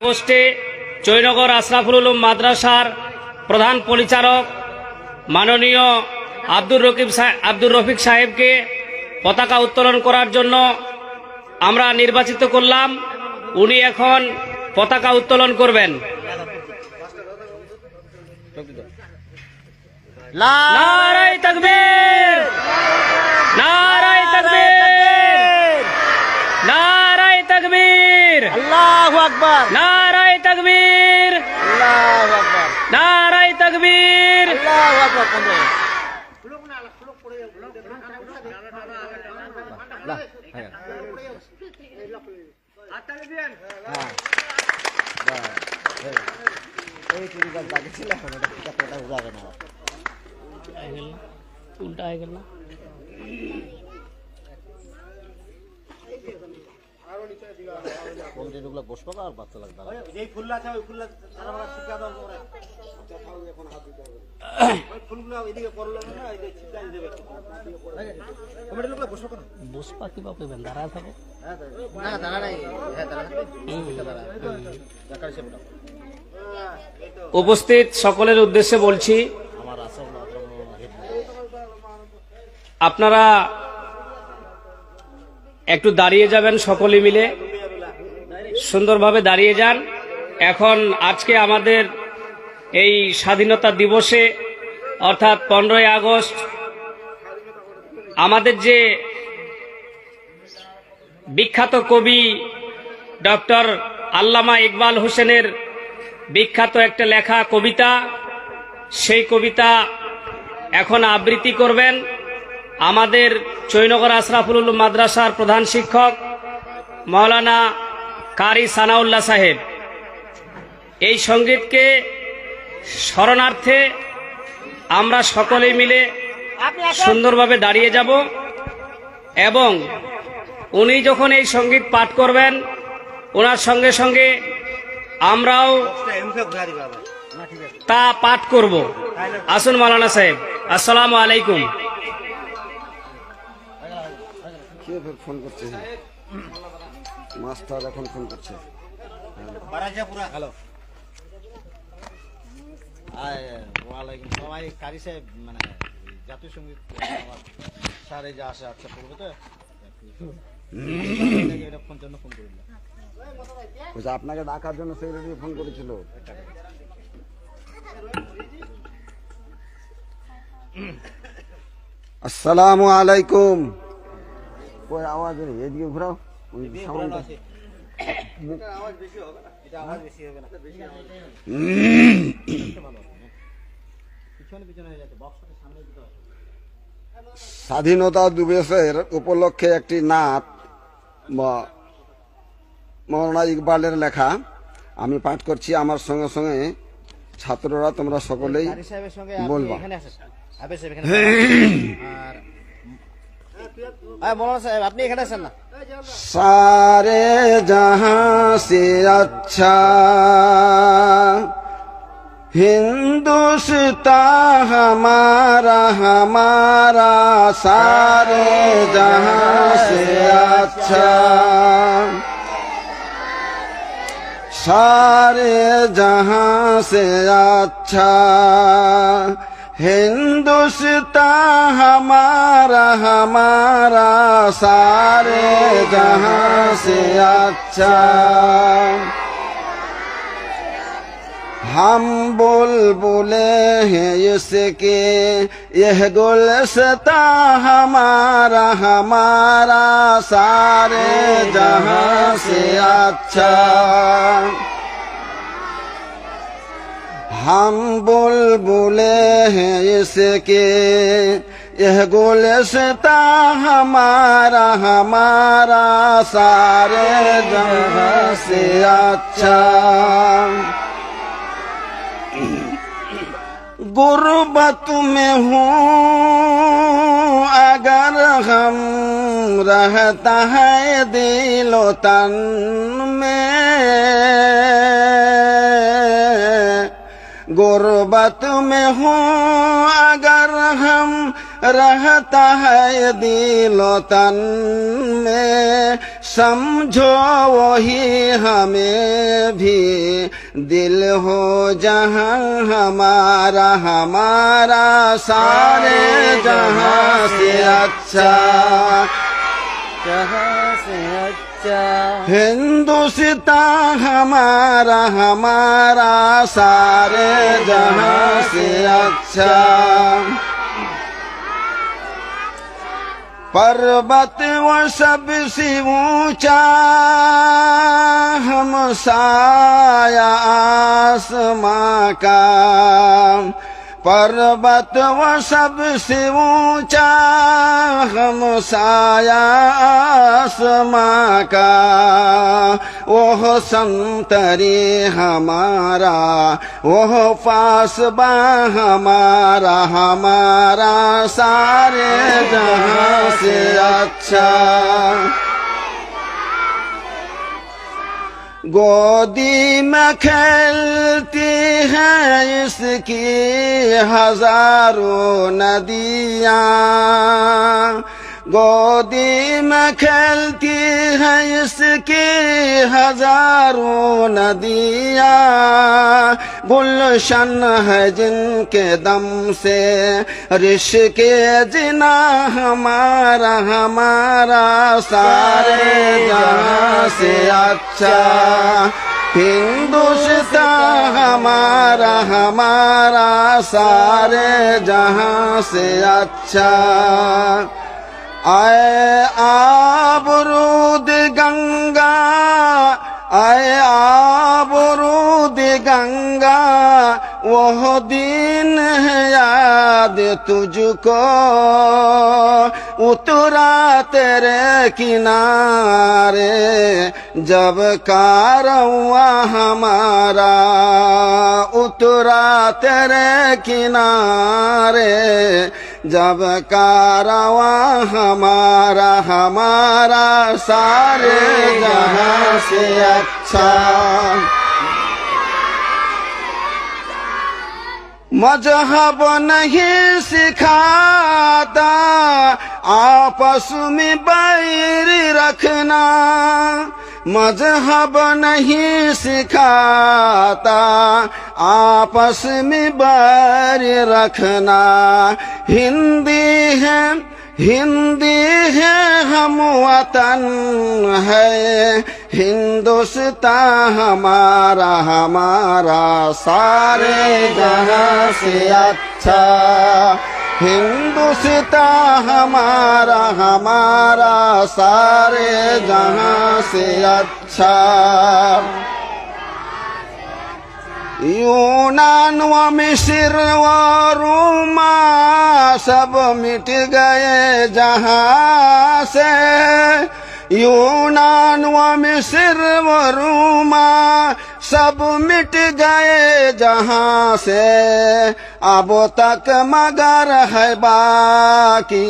আগস্টে জয়নগর আশরাফুল উলুম মাদ্রাসার প্রধান পরিচালক মাননীয় আব্দুর রকিব আব্দুর রফিক সাহেবকে পতাকা উত্তোলন করার জন্য আমরা নির্বাচিত করলাম। উনি এখন পতাকা উত্তোলন করবেন। তকবীর! তকবীর। আল্লাহু আকবার। নারাই তকবীর। আল্লাহু আকবার। নারাই তকবীর। আল্লাহু আকবার বন্ধু। উল্টা হয়ে গেল না। কোন দিনগুলো বসবো আর বাচ্চা লাগবে। যেই ফুল আছে ওই ফুল এখন হাত দিতে হবে ওই ফুলগুলো এদিকে করল না দেবে। কমিটি লোকগুলো বসবো কেন? কইবেন দাঁড়ায় থাকো। না দাঁড়া নাই। হ্যাঁ দাঁড়া উপস্থিত সকলের উদ্দেশ্যে বলছি আমার আসল আপনারা একটু দাঁড়িয়ে যাবেন সকলে মিলে। সুন্দরভাবে দাঁড়িয়ে যান। এখন আজকে আমাদের এই স্বাধীনতা দিবসে, অর্থাৎ পনেরোই আগস্ট, আমাদের যে বিখ্যাত কবি ডক্টর আল্লামা ইকবাল হোসেনের বিখ্যাত একটা লেখা কবিতা, সেই কবিতা এখন আবৃত্তি করবেন আমাদের চৈনগর আশরাফুল মাদ্রাসার প্রধান শিক্ষক মৌলানা কারি সানাউল্লাহ সাহেব এই সঙ্গীতকে স্মরণার্থে আমরা সকলে মিলে সুন্দরভাবে দাঁড়িয়ে যাব এবং উনি যখন এই সংগীত পাঠ করবেন ওনার সঙ্গে সঙ্গে আমরাও তা পাঠ করব। আসুন মালানা সাহেব আসসালামু আলাইকুম। ফোন মাস্টার এখন ফোন করছে। হ্যালো। ওয়ালাইকুম কারি সাহেব মানে জাতীয় সংগীত আমার স্যার এই যে আসে আচ্ছা করবে তো? ফোন জন্য ফোন করিলাম বলছে আপনাকে ডাকার জন্য সেক্রেটারি ফোন করেছিল। আসসালামু আলাইকুম। ওই আওয়াজ এদিকে ঘুরাও। ওই হয়ে স্বাধীনতা দিবসের উপলক্ষে একটি নাট ম- মৌলানা ইকবালের লেখা আমি পাঠ করছি। আমার সঙ্গে সঙ্গে ছাত্ররা তোমরা সকলেই বলবা। এখানে আর আপনি এখানে আসেন না सारे जहां से अच्छा हिंदुस्तान हमारा हमारा सारे जहां से अच्छा सारे जहां से अच्छा हिंदुस्तान हमारा हमारा, सारे जहाँ से अच्छा। हम बुलबुले हैं इसके, यह गुलस्ता हमारा हमारा, सारे जहाँ से अच्छा। हम बुलबुले हैं इसके। यह गुलस्ता हमारा हमारा सारे जहाँ से अच्छा। गुर्बत में हूँ, अगर हम रहता है दिलो तन में। गुर्बत में हूँ अगर हम रहता है दिलो तन में समझो वही हमें भी दिल हो जहाँ हमारा हमारा सारे जहाँ से अच्छा। जहाँ से अच्छा हिंदुस्तान हमारा हमारा सारे जहाँ से अच्छा। पर्वत वो सबसे ऊँचा हम साया आसमां का। पर्वत वो सबसे ऊंचा हम साया आसमां का ओह संतरी हमारा ओह पासबा हमारा हमारा सारे जहां से अच्छा गोदी में खेलती है इसकी हजारों नदियाँ गोदी में खेलती है इसकी हज़ारों नदियाँ। गुलशन है जिनके दम से ऋष के जिना हमारा हमारा सारे जहाँ से अच्छा। हिंदुस्तान हमारा हमारा सारे जहाँ से अच्छा। आए आबरूद गंगा आए आबरूद गंगा वह दिन है याद तुझको उतरा तेरे किनारे जब कारवा हमारा उतरा तेरे किनारे जब कारवा हमारा हमारा सारे जहां से अच्छा मजहब नहीं सिखाता आपस में बैर रखना मजहब नहीं सिखाता आपस में बैर रखना हिंदी है हिंदी है हम वतन है हिंदुस्तान हमारा हमारा सारे जहां से अच्छा हिंदुस्तान हमारा हमारा सारे जहाँ से अच्छा। यूनान व मिस्र व रूमा सब मिट गए जहाँ से यूनान व मिस्र रोमा सब मिट गए जहाँ से अब तक मगर है बाकी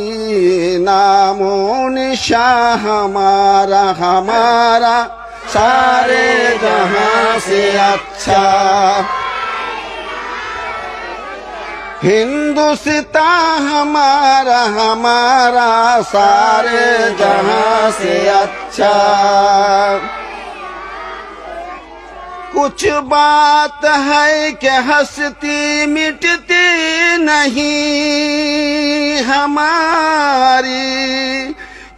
नामो निशा हमारा हमारा सारे जहाँ से अच्छा हिंदुस्तान हमारा हमारा सारे जहाँ से अच्छा। कुछ बात है कि हंसती मिटती नहीं हमारी।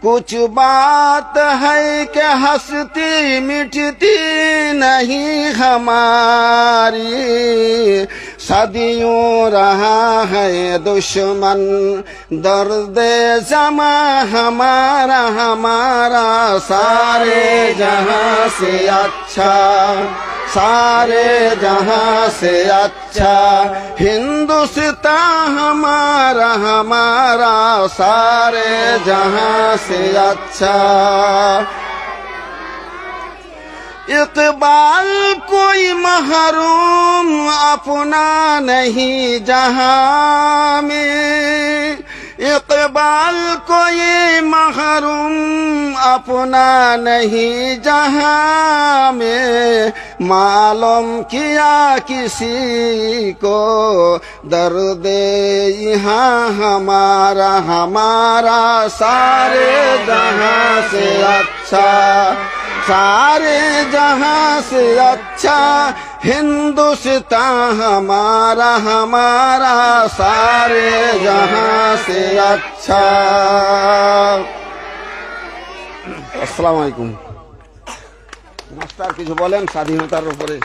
कुछ बात है कि हंसती मिटती नहीं हमारी। सदियों रहा है दुश्मन दर्द जमा हमारा हमारा सारे जहां से अच्छा सारे जहां से अच्छा हिंदुस्तान हमारा हमारा सारे जहां से अच्छा इकबाल कोई महरूम अपना नहीं जहाँ में। इकबाल कोई महरूम अपना नहीं जहाँ में। मालूम किया किसी को दर्द यहाँ हमारा हमारा सारे जहाँ से अच्छा सारे जहां से अच्छा हिंदुस्तान हमारा हमारा सारे जहां से अच्छा আসসালামু আলাইকুম মাস্টার কিছু বলেন স্বাধীনতার উপরে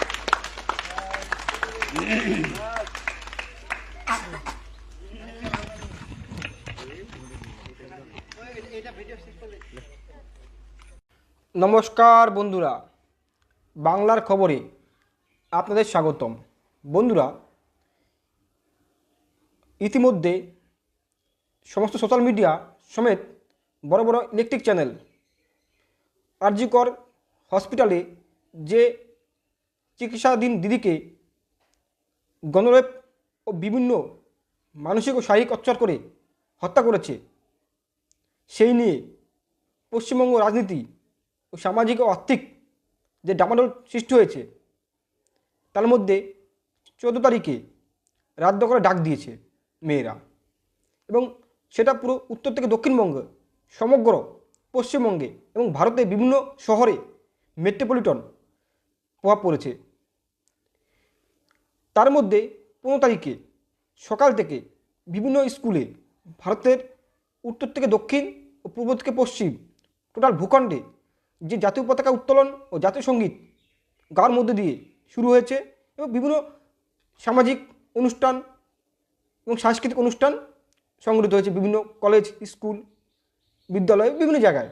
নমস্কার বন্ধুরা, বাংলার খবরে আপনাদের স্বাগতম। বন্ধুরা, ইতিমধ্যে সমস্ত সোশ্যাল মিডিয়া সমেত বড় বড় ইলেকট্রিক চ্যানেল আরজিকর হসপিটালে যে চিকিৎসাধীন দিদিকে গণরেপ ও বিভিন্ন মানসিক ও শারীরিক অত্যাচার করে হত্যা করেছে, সেই নিয়ে পশ্চিমবঙ্গ রাজনীতি ও সামাজিক ও আর্থিক যে ডামাডোল সৃষ্টি হয়েছে, তার মধ্যে চোদ্দ তারিখে রাত করে ডাক দিয়েছে মেয়েরা। এবং সেটা পুরো উত্তর থেকে দক্ষিণবঙ্গ, সমগ্র পশ্চিমবঙ্গে এবং ভারতে বিভিন্ন শহরে মেট্রোপলিটন প্রভাব পড়েছে। তার মধ্যে পনেরো তারিখে সকাল থেকে বিভিন্ন স্কুলে ভারতের উত্তর থেকে দক্ষিণ ও পূর্ব থেকে পশ্চিম, টোটাল ভূখণ্ডে যে জাতীয় পতাকা উত্তোলন ও জাতীয় সংগীত গাওয়ার মধ্যে দিয়ে শুরু হয়েছে এবং বিভিন্ন সামাজিক অনুষ্ঠান এবং সাংস্কৃতিক অনুষ্ঠান সংগঠিত হয়েছে, বিভিন্ন কলেজ, স্কুল, বিদ্যালয়, বিভিন্ন জায়গায়।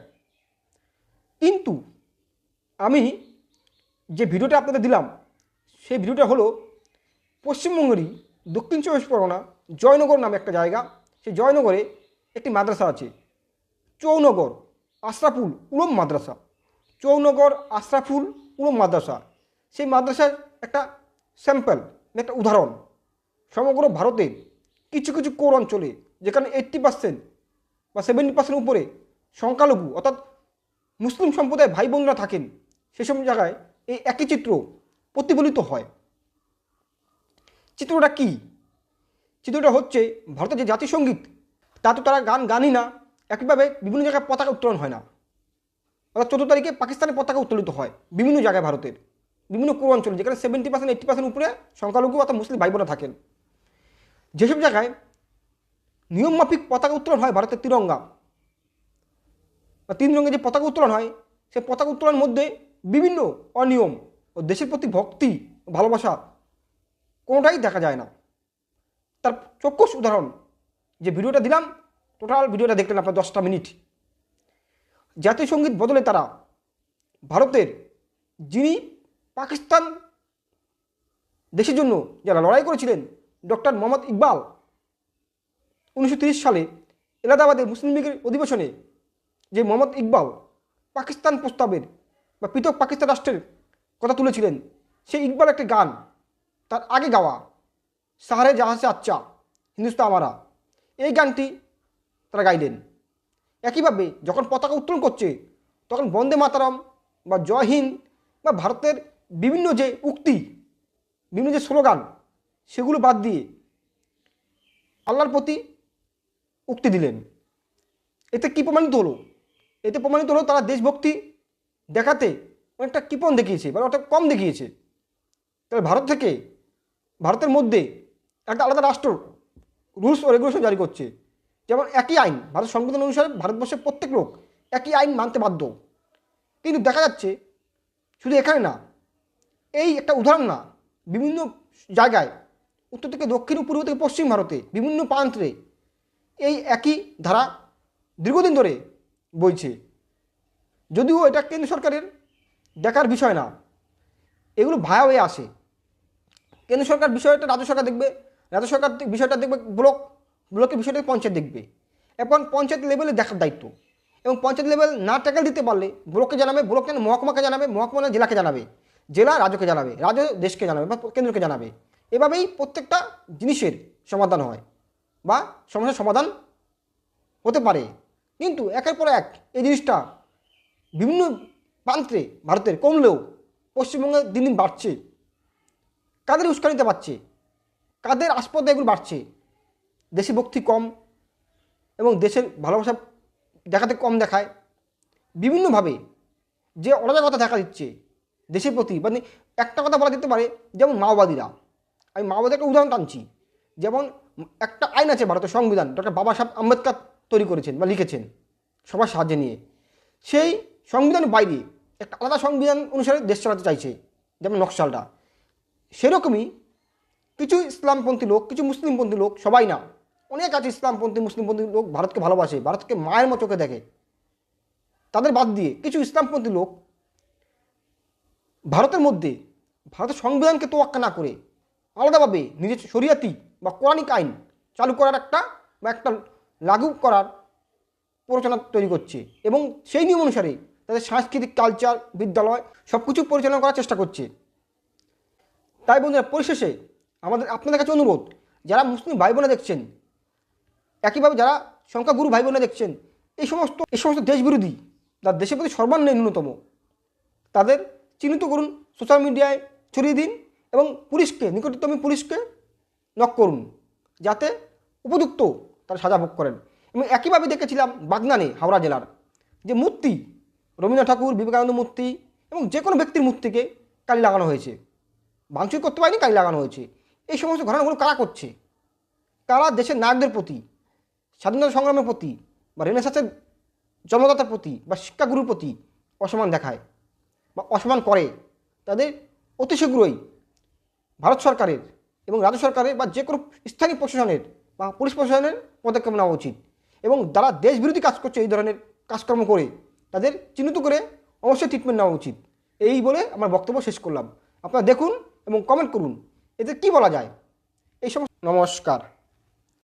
কিন্তু আমি যে ভিডিওটা আপনাদের দিলাম, সেই ভিডিওটা হলো পশ্চিমবঙ্গেরই দক্ষিণ চব্বিশ পরগনা জয়নগর নামে একটা জায়গা। সেই জয়নগরে একটি মাদ্রাসা আছে, চৌনগর আশরাফুল উলম মাদ্রাসা। চৌনগর আশরাফুল উলম মাদ্রাসা। সেই মাদ্রাসার একটা স্যাম্পল একটা উদাহরণ। সমগ্র ভারতে কিছু কিছু কোর অঞ্চলে, যেখানে এইট্টি পার্সেন্ট বা সেভেন্টি পার্সেন্ট উপরে সংখ্যালঘু, অর্থাৎ মুসলিম সম্প্রদায় ভাই বোনরা থাকেন সেসব জায়গায় এই একই চিত্র প্রতিফলিত হয়। চিত্রটা কি? চিত্রটা হচ্ছে ভারতের যে জাতীয় সংগীত তা তো তারা গান গানই না, একইভাবে বিভিন্ন জায়গায় পতাকা উত্তোলন হয় না। অর্থাৎ চোদ্দ তারিখে পাকিস্তানের পতাকা উত্তোলিত হয় বিভিন্ন জায়গায় ভারতের। বিভিন্ন পূর্বাঞ্চলে, যেখানে সেভেন্টি পার্সেন্ট এইট্টি পার্সেন্ট উপরে সংখ্যালঘু অর্থাৎ মুসলিম ভাই বোনা থাকেন। যেসব জায়গায় নিয়মমাফিক পতাকা উত্তোলন হয় ভারতের তিরঙ্গা। বা তিন রঙের যে পতাকা উত্তোলন হয় সেই পতাকা উত্তোলনের মধ্যে বিভিন্ন অনিয়ম ও দেশের প্রতি ভক্তি ভালোবাসা কোনোটাই দেখা যায় না। তার চক্ষুষ উদাহরণ, যে ভিডিওটা দিলাম টোটাল ভিডিওটা দেখলেন আপনার দশটা মিনিট। জাতীয় সংগীত বদলে তারা ভারতের যিনি পাকিস্তান দেশের জন্য যারা লড়াই করেছিলেন, ডক্টর মোহাম্মদ ইকবাল, উনিশশো সালে এলাহাবাদের মুসলিম লীগের অধিবেশনে যে মোহাম্মদ ইকবাল পাকিস্তান প্রস্তাবের বা পৃথক পাকিস্তান রাষ্ট্রের কথা তুলেছিলেন, সেই ইকবাল একটি গান তার আগে গাওয়া, সাহারে জাহাজে আচ্চা হিন্দুস্তান আমারা। এই গানটি তারা গাইলেন। একইভাবে যখন পতাকা উত্তোলন করছে, তখন বন্দে মাতারম বা জয় হিন্দ বা ভারতের বিভিন্ন যে উক্তি, বিভিন্ন যে স্লোগান, সেগুলো বাদ দিয়ে আল্লাহর প্রতি উক্তি দিলেন। এতে কী প্রমাণিত হলো? এতে প্রমাণিত হলো তারা দেশভক্তি দেখাতে অনেকটা কৃপণ দেখিয়েছে বা অনেকটা কম দেখিয়েছে। তাহলে ভারত থেকে, ভারতের মধ্যে একটা আলাদা রাষ্ট্র রুলস ও রেগুলেশন জারি করছে। যেমন একই আইন, ভারত সংবিধান অনুসারে ভারতবর্ষের প্রত্যেক লোক একই আইন মানতে বাধ্য। কিন্তু দেখা যাচ্ছে শুধু এখানে না, এই একটা উদাহরণ না, বিভিন্ন জায়গায়, উত্তর থেকে দক্ষিণ পূর্ব থেকে পশ্চিম ভারতে বিভিন্ন প্রান্তে এই একই ধারা দীর্ঘদিন ধরে বইছে। যদিও এটা কেন্দ্র সরকারের দেখার বিষয় না, এগুলো ভায়া হয়ে আসে। কেন্দ্র সরকার বিষয়টা রাজ্য সরকার দেখবে, রাজ্য সরকার বিষয়টা দেখবে ব্লক ব্লকের বিষয়টা পঞ্চায়েত দেখবে। এখন পঞ্চায়েত লেভেলে দেখার দায়িত্ব। এবং পঞ্চায়েত লেভেল না ট্যাকেল দিতে পারলে ব্লককে জানাবে, ব্লক জানাবে মহকুমাকে জানাবে মহকুমা জেলাকে জানাবে, জেলা রাজ্যকে জানাবে, রাজ্য দেশকে জানাবে বা কেন্দ্রকে জানাবে। এভাবেই প্রত্যেকটা জিনিসের সমাধান হয় বা সমস্যার সমাধান হতে পারে। কিন্তু একের পর এক এই জিনিসটা বিভিন্ন প্রান্তে ভারতের কমলেও পশ্চিমবঙ্গে দিন দিন বাড়ছে। কাদের উস্কানিতে পাচ্ছে কাদের আসপদে এগুলো বাড়ছে? দেশি ভক্তি কম এবং দেশের ভালোবাসা দেখাতে কম দেখায়। বিভিন্নভাবে যে অরাজকতা দেখা দিচ্ছে দেশের প্রতি মানে একটা কথা বলা যেতে পারে যেমন মাওবাদীরা। আমি মাওবাদীর একটা উদাহরণ টানছি। যেমন একটা আইন আছে ভারতের সংবিধান, ডক্টর বাবা সাহেব আম্বেদকর তৈরি করেছেন বা লিখেছেন সবার সাহায্যে নিয়ে। সেই সংবিধানের বাইরে একটা আলাদা সংবিধান অনুসারে দেশ চালাতে চাইছে, যেমন নকশালটা। সেরকমই কিছু ইসলামপন্থী লোক, কিছু মুসলিমপন্থী লোক, সবাই না অনেক আছে ইসলামপন্থী মুসলিমপন্থী লোক ভারতকে ভালোবাসে, ভারতকে মায়ের মতো চোখে দেখে। তাদের বাদ দিয়ে কিছু ইসলামপন্থী লোক ভারতের মধ্যে ভারতের সংবিধানকে তোয়াক্কা না করে আলাদাভাবে নিজের শরিয়াতি বা কোরআনিক আইন চালু করার একটা বা একটা লাগু করার প্ররোচনা তৈরি করছে এবং সেই নিয়ম অনুসারে তাদের সাংস্কৃতিক কালচার বিদ্যালয় সব কিছু পরিচালনা করার চেষ্টা করছে। তাই বন্ধুরা, পরিশেষে আমাদের আপনাদের কাছে অনুরোধ, যারা মুসলিম ভাই বোনা দেখছেন একইভাবে যারা সংখ্যাগুরু ভাই বোনা দেখছেন, এই সমস্ত এই সমস্ত দেশবিরোধী যার দেশের প্রতি সর্বান্ন ন্যূনতম, তাদের চিহ্নিত করুন সোশ্যাল মিডিয়ায় ছড়িয়ে দিন এবং পুলিশকে, নিকটতম পুলিশকে নক করুন, যাতে উপযুক্ত তারা সাজা ভোগ করেন। এবং একইভাবে দেখেছিলাম বাগনানে, হাওড়া জেলার, যে মূর্তি, রবীন্দ্রনাথ ঠাকুর, বিবেকানন্দ মূর্তি এবং যে কোনো ব্যক্তির মূর্তিকে কালি লাগানো হয়েছে। ভাঙচুর করতে পারেনি, কালি লাগানো হয়েছে। এই সমস্ত ঘটনাগুলো কারা করছে? কারা দেশের নায়কদের প্রতি স্বাধীনতা সংগ্রামের প্রতি বা রেনেসাসের জন্মদাতার প্রতি বা শিক্ষাগুরুর প্রতি অসমান দেখায় বা অসমান করে, তাদের অতি শীঘ্রই ভারত সরকারের এবং রাজ্য সরকারের বা যে কোনো স্থানীয় প্রশাসনের বা পুলিশ প্রশাসনের পদক্ষেপ নেওয়া উচিত এবং যারা দেশ বিরোধী কাজ করছে এই ধরনের কাজকর্ম করে, তাদের চিহ্নিত করে অবশ্যই ট্রিটমেন্ট নেওয়া উচিত। এই বলে আমার বক্তব্য শেষ করলাম। আপনারা দেখুন এবং কমেন্ট করুন। এতে কি বলা যায়? এই সমস্ত নমস্কার।